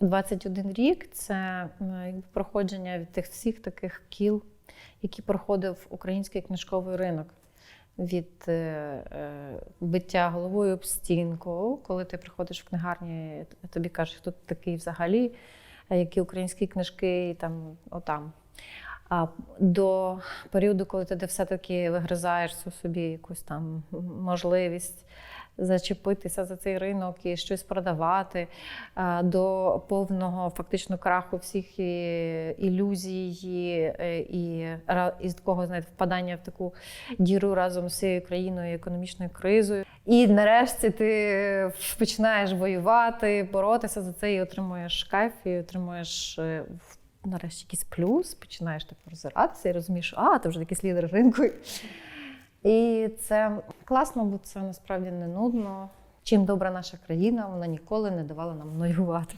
21 рік це е, проходження від тих всіх таких кіл, які проходив український книжковий ринок. Від е, е, биття головою об стінку, коли ти приходиш в книгарні, тобі кажуть, хто ти такий взагалі, які українські книжки, там, отам. До періоду, коли ти все-таки вигризаєш цю собі якусь там можливість зачепитися за цей ринок і щось продавати, до повного фактично краху всіх і- ілюзій і, е, і, такого знаєте, впадання в таку діру разом з всією країною економічною кризою. І нарешті ти починаєш воювати, боротися за це і отримуєш кайф, і отримуєш е, нарешті якийсь плюс, починаєш так роззиратися і розумієш, а ти вже якийсь лідер ринку. І це класно, бо це насправді не нудно. Чим добра наша країна, вона ніколи не давала нам воювати.